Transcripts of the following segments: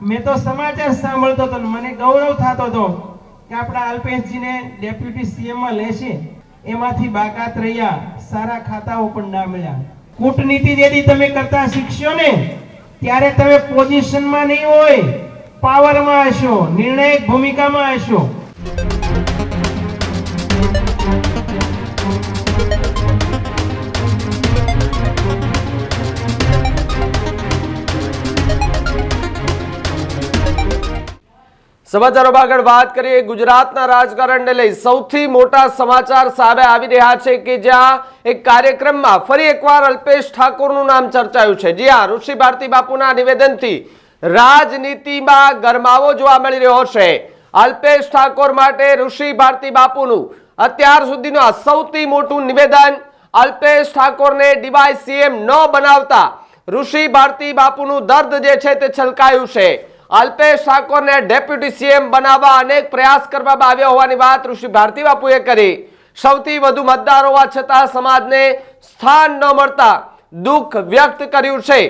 મેં તો સમાચાર સાંભળતો હતો મને ગૌરવ થતો હતો કે આપણા અલ્પેશજીને ડેપ્યુટી સીએમમાં લેશે. એમાંથી બાકાત રહ્યા, સારા ખાતાઓ પણ ના મળ્યા. કૂટનીતિ જેથી તમે કરતા શીખશો ને, ત્યારે તમે પોઝિશનમાં નહીં હોય, પાવરમાં હશો, નિર્ણાયક ભૂમિકામાં હશો. સમાચારો આગળ વાત કરીએ. ગુજરાતના રાજકારણને લઈ સૌથી મોટા સમાચાર સામે આવી રહ્યા છે કે જ્યાં એક કાર્યક્રમમાં ફરી એકવાર અલ્પેશ ઠાકોરનું નામ ચર્ચાયું છે. જી હા, ઋષિ ભારતી બાપુના નિવેદનથી રાજનીતિમાં ગરમાવો જોવા મળી રહ્યો છે. અલ્પેશ ઠાકોર માટે ઋષિ ભારતી બાપુનું અત્યાર સુધીનું આ સૌથી મોટું નિવેદન અલ્પેશ ઠાકોરને ડીવાય સીએમ ન બનાવતા ઋષિ ભારતી બાપુનું દર્દ જે છે તે છલકાયું છે. અલ્પેશ ઠાકોરને ડેપ્યુટી સીએમ બનાવવા અનેક પ્રયાસ કરવામાં આવ્યા હોવાની વાત ઋષિ ભારતી બાપુએ કરી. સૌથી વધુ મતદાર હોવા છતાં સમાજને સ્થાન ન મળતા દુઃખ વ્યક્ત કર્યું છે.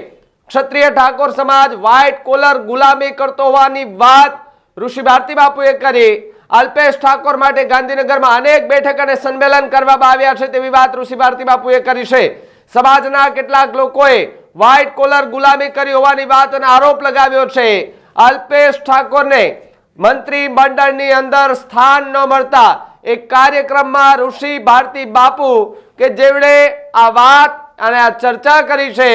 ક્ષત્રિય ઠાકોર સમાજ વ્હાઇટ કોલર ગુલામી કરતો હોવાની વાત ઋષિ ભારતી બાપુએ કરી. અલ્પેશ ઠાકોર માટે ગાંધીનગરમાં અનેક બેઠક અને સંમેલન કરવામાં આવ્યા છે તેવી વાત ઋષિ ભારતી બાપુએ કરી છે. સમાજના કેટલાક લોકોએ વ્હાઇટ કોલર ગુલામી કરી હોવાની વાત અને આરોપ લગાવ્યો છે. અલ્પેશ ઠાકોરને મંત્રી મંડળની અંદર સ્થાન ન મળતા એક કાર્યક્રમમાં ઋષિ ભારતી બાપુ કે જેમણે આ વાત અને આ ચર્ચા કરી છે,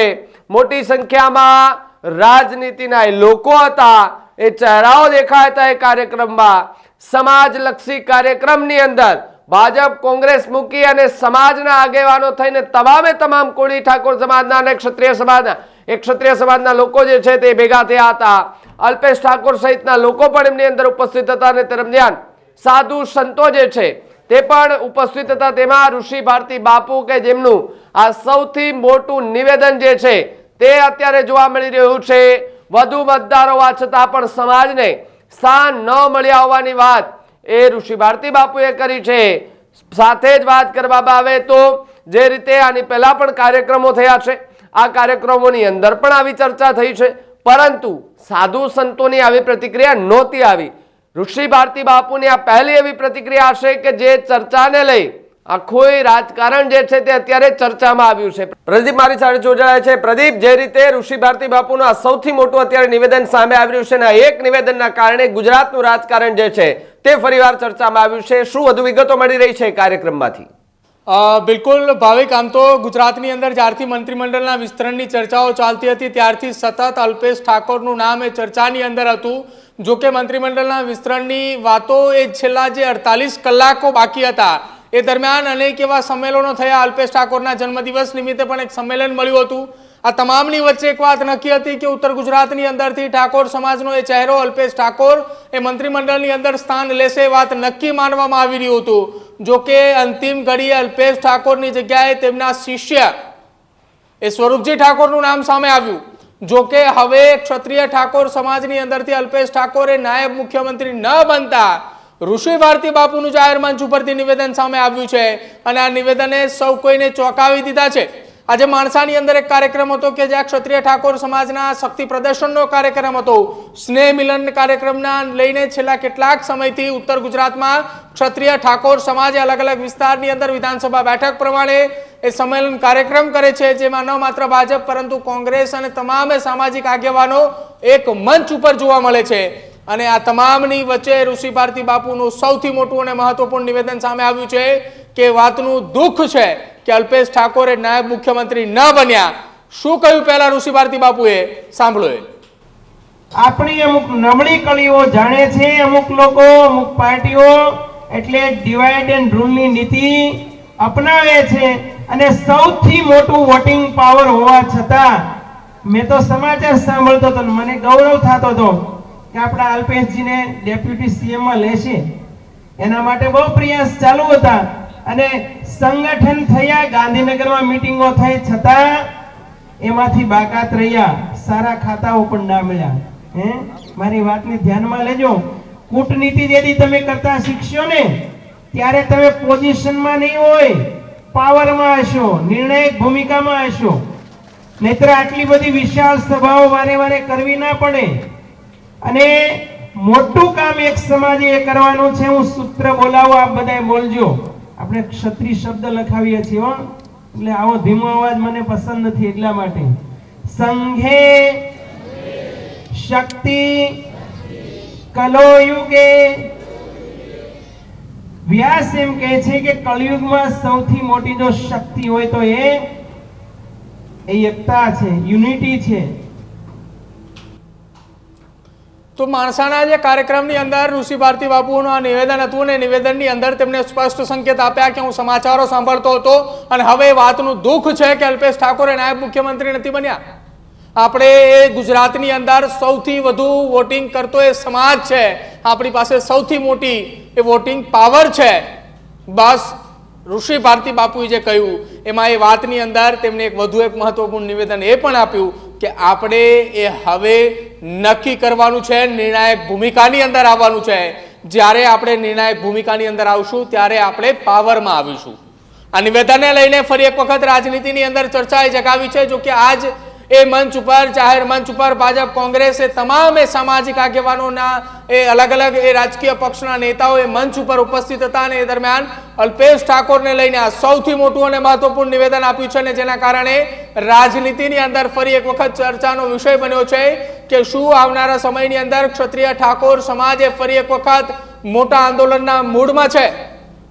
મોટી સંખ્યામાં રાજનીતિના લોકો હતા, એ ચહેરાઓ દેખાયા હતા એ કાર્યક્રમમાં. સમાજલક્ષી કાર્યક્રમની અંદર ભાજપ, કોંગ્રેસ મૂકી અને સમાજના આગેવાનો થઈને તમામે તમામ કોળી ઠાકોર સમાજના અને ક્ષત્રિય સમાજના એક ક્ષત્રિય સમાજના લોકો જે છે તે ભેગા થયા હતા. અલ્પેશ ઠાકોર સહિતના લોકો પણ એમની અંદર ઉપસ્થિત હતા અને દરમિયાન સાધુ સંતો જે છે તે પણ ઉપસ્થિત હતા. તેમાં ઋષિ ભારતી બાપુ કે જેમનું આ સૌથી મોટું નિવેદન જે છે તે અત્યારે જોવા મળી રહ્યું છે. વધુ મતદારો હોવા છતાં પણ સમાજને સ્થાન ન મળ્યા હોવાની વાત એ ઋષિ ભારતી બાપુએ કરી છે. સાથે જ વાત કરવામાં આવે તો જે રીતે આની પહેલા પણ કાર્યક્રમો થયા છે આ કાર્યક્રમોની અંદર પણ આવી ચર્ચા થઈ છે. પરંતુ સાધુ સંતોની આવી પ્રતિક્રિયા નહોતી આવી. ઋષિ ભારતી બાપુની આ પહેલી એવી પ્રતિક્રિયા હશે કે જે ચર્ચાને લઈ આખું રાજકારણ જે છે તે અત્યારે ચર્ચામાં આવ્યું છે. પ્રદીપ મારી સાથે જોડાયા છે. પ્રદીપ, જે રીતે ઋષિ ભારતી બાપુનું આ સૌથી મોટું અત્યારે નિવેદન સામે આવ્યું છે અને એક નિવેદનના કારણે ગુજરાતનું રાજકારણ જે છે તે ફરીવાર ચર્ચામાં આવ્યું છે. શું વધુ વિગતો મળી રહી છે કાર્યક્રમમાંથી? બિલકુલ ભાવિક, આમ તો ગુજરાતની અંદર જ્યારથી મંત્રીમંડળના વિસ્તરણની ચર્ચાઓ ચાલતી હતી, ત્યારથી સતત અલ્પેશ ઠાકોરનું નામ એ ચર્ચાની અંદર હતું. જો કે મંત્રીમંડળના વિસ્તરણની વાતો એ છેલ્લા જે અડતાલીસ કલાકો બાકી હતા, એ દરમિયાન અનેક એવા સંમેલનો થયા. અલ્પેશ ઠાકોરના જન્મદિવસ નિમિત્તે પણ એક સંમેલન મળ્યું હતું. આ તમામની વચ્ચે એક વાત નક્કી હતી કે ઉત્તર ગુજરાતની અંદરથી ઠાકોર સમાજનો એ ચહેરો અલ્પેશ ઠાકોર એ મંત્રીમંડળની અંદર સ્થાન લેશે એ વાત નક્કી માનવામાં આવી રહ્યું હતું. જો કે અંતિમ ઘડીએ અલ્પેશ ઠાકોરની જગ્યાએ તેમના શિષ્ય એ સ્વરૂપજી ઠાકોરનું નામ સામે આવ્યું. જો કે હવે ક્ષત્રિય ઠાકોર સમાજની અંદરથી અલ્પેશ ઠાકોરે નાયબ મુખ્યમંત્રી ન બનતા ઋષિ ભારતી બાપુનું જાહેર મંચ ઉપરથી નિવેદન સામે આવ્યું છે. અને આ નિવેદને સૌ કોઈને ચોંકાવી દીધા છે. આજે માણસાની અંદર એક કાર્યક્રમ હતો કે જ્યાં ક્ષત્રિય ઠાકોર સમાજના શક્તિ પ્રદર્શનનો કાર્યક્રમ હતો. સ્નેહ મિલન કાર્યક્રમના લઈને છેલ્લા કેટલાક સમયથી ઉત્તર ગુજરાતમાં ક્ષત્રિય ઠાકોર સમાજે અલગ અલગ વિસ્તારની અંદર વિધાનસભા બેઠક પ્રમાણે એ સંમેલન કાર્યક્રમ કરે છે, જેમાં ન માત્ર ભાજપ પરંતુ કોંગ્રેસ અને તમામે સામાજિક આગેવાનો એક મંચ ઉપર જોવા મળે છે. અને આ તમામની વચ્ચે ઋષિ ભારતી બાપુનું સૌથી મોટું અને મહત્વપૂર્ણ નિવેદન સામે આવ્યું છે કે વાતનું દુઃખ છે. કે અલ્પેશ ઠાકોરે નાયબ મુખ્યમંત્રી ન બન્યા. શું કહ્યું પહેલા ઋષિ ભારતી બાપુએ? સાંભળો એ. આપણી અમુક નબળી કળીઓ જાણે છે, અમુક લોકો, અમુક પાર્ટીઓ, એટલે ડિવાઇડ એન્ડ રૂલની નીતિ અપનાવે છે અને સૌથી મોટું વોટિંગ પાવર હોવા છતાં મેં તો સમાચાર સાંભળતો હતો મને ગૌરવ થતો હતો કે આપણા અલ્પેશજીને ડેપ્યુટી સીએમમાં લેશે. એના માટે બહુ પ્રયાસ ચાલુ હતા. અને સંગઠન થયા, ગાંધીનગરમાં મીટિંગો થઈ, છતાં એમાંથી બાકાત રહ્યા. સારા ખાતાઓ પણ ના મળ્યા. હે? મારી વાતને ધ્યાનમાં લેજો. કૂટનીતિ જેથી તમે કરતા શીખશો ને, ત્યારે તમે પોઝિશનમાં નહીં હોય, પાવરમાં હશો, નિર્ણાયક ભૂમિકામાં હશો. નહીતર આટલી બધી વિશાળ સભાઓ વારે વારે કરવી ના પડે. અને મોટું કામ એક સમાજે કરવાનું છે. હું સૂત્ર બોલાવું, આપ બધા બોલજો. આપણે ક્ષત્રિય શબ્દ લખાવીએ છીએ હો. એટલે આવો ધીમો અવાજ મને પસંદ નથી એટલા માટે. સંઘે શક્તિ કલો યુગે વ્યાસ એમ કહે છે કે કળિયુગમાં સૌથી મોટી જો શક્તિ હોય તો એ એકતા છે, યુનિટી છે. તો માણસાના જે કાર્યક્રમની અંદર ઋષિ ભારતી બાપુનું આ નિવેદન હતું અને નિવેદનની અંદર તેમણે સ્પષ્ટ સંકેત આપ્યા કે હું સમાચારો સાંભળતો હતો અને હવે વાતનું દુઃખ છે કે અલ્પેશ ઠાકોરે નાયબ મુખ્યમંત્રી નથી બન્યા. આપણે એ ગુજરાતની અંદર સૌથી વધુ વોટિંગ કરતો એ સમાજ છે. આપણી પાસે સૌથી મોટી એ વોટિંગ પાવર છે. બસ ઋષિ ભારતી બાપુએ જે કહ્યું, એમાં એ વાતની અંદર તેમણે એક વધુ એક મહત્વપૂર્ણ નિવેદન એ પણ આપ્યું કે આપણે એ હવે નક્કી કરવાનું છે, નિર્ણાયક ભૂમિકાની અંદર આવવાનું છે. જ્યારે આપણે નિર્ણાયક ભૂમિકાની અંદર આવશું, ત્યારે આપણે પાવરમાં આવીશું. આ નિવેદનને લઈને ફરી એક વખત રાજનીતિની અંદર ચર્ચાએ જગાવી છે જો કે આજ એ મંચ ઉપર, જાહેર મંચ ઉપર ભાજપ કોંગ્રેસે તમામે સામાજિક આગેવાનોના એ અલગ અલગ એ રાજકીય પક્ષના નેતાઓ એ મંચ ઉપર ઉપસ્થિત હતા અને એ દરમિયાન અલ્પેશ ઠાકોરને લઈને આ સૌથી મોટું અને મહત્વપૂર્ણ નિવેદન આપ્યું છે અને જેના કારણે રાજનીતિની અંદર ફરી એક વખત ચર્ચાનો વિષય બન્યો છે કે શું આવનારા સમયની અંદર ક્ષત્રિય ઠાકોર સમાજ ફરી એક વખત મોટા આંદોલનના મૂડમાં છે?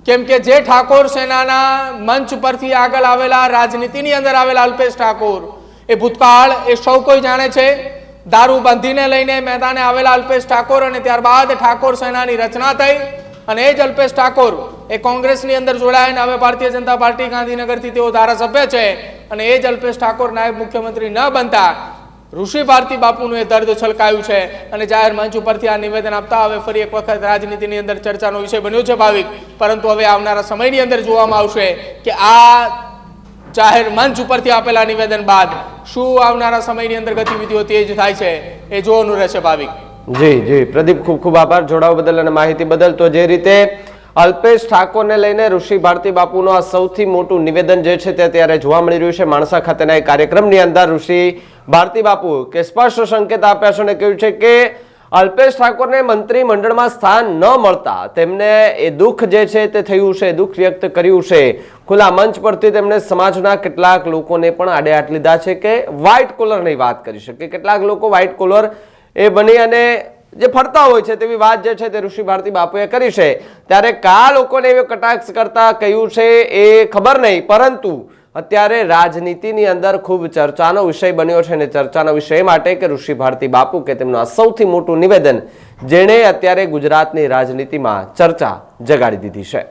કેમ કે જે ઠાકોર સેનાના મંચ પરથી આગળ આવેલા, રાજનીતિની અંદર આવેલા અલ્પેશ ઠાકોર એ ભૂતકાળ એ સૌ કોઈ જાણે છે. દારૂ બંધીને લઈને મેદાને આવેલા અલ્પેશ ઠાકોર અને ત્યારબાદ ઠાકોર સેનાની રચના થઈ અને એ જ અલ્પેશ ઠાકોર એ કોંગ્રેસની અંદર જોડાઈને હવે ભારતીય જનતા પાર્ટી ગાંધીનગરથી તેઓ ધારાસભ્ય છે અને એ જ અલ્પેશ ઠાકોર નાયબ મુખ્યમંત્રી ન બનતા ઋષિ ભારતી બાપુનું એ દર્દ છલકાયું છે અને જાહેર મંચ ઉપરથી આ નિવેદન આપતા હવે ફરી એક વખત રાજનીતિની અંદર ચર્ચાનો વિષય બન્યો છે ભાવિક. પરંતુ હવે આવનારા સમયની અંદર જોવામાં આવશે કે આ જાહેર મંચ ઉપરથી આપેલા નિવેદન બાદ શું આવનારા સમયની અંદર ગતિવિધિઓ તેજ થાય છે એ જોવાનું રહેશે ભાવિક. જી જી. પ્રદીપ, ખૂબ ખૂબ આભાર. જોડાવા બદલ અને માહિતી બદલ. તો જે રીતે અલ્પેશ ઠાકોરને લઈને ઋષિ ભારતી બાપુનું આ સૌથી મોટું નિવેદન જે છે તે અત્યારે જોવા મળી રહ્યું છે. માણસા ખાતેના એક કાર્યક્રમની અંદર ઋષિ ભારતી બાપુ કે સ્પષ્ટ સંકેત આપ્યા છે અને કહ્યું છે કે અલ્પેશ ઠાકોરને મંત્રીમંડળમાં સ્થાન ન મળતા તેમને એ દુઃખ જે છે તે થયું છે, દુઃખ વ્યક્ત કર્યું છે. ખુલ્લા મંચ પરથી તેમણે સમાજના કેટલાક લોકોને પણ આડે હાથ લીધા છે કે વ્હાઇટ કોલરની વાત કરી શકે. કેટલાક લોકો વ્હાઇટ કોલર એ બની અને જે ફરતા હોય છે તેવી વાત જે છે તે ઋષિ ભારતી બાપુએ કરી છે. ત્યારે કા લોકોને એવો કટાક્ષ કરતા કહ્યું છે એ ખબર નહીં, પરંતુ અત્યારે રાજનીતિની અંદર ખૂબ ચર્ચાનો વિષય બન્યો છે અને ચર્ચાનો વિષય માટે કે ઋષિ ભારતી બાપુ કે તેમનું આ સૌથી મોટું નિવેદન જેણે અત્યારે ગુજરાતની રાજનીતિમાં ચર્ચા જગાડી દીધી છે.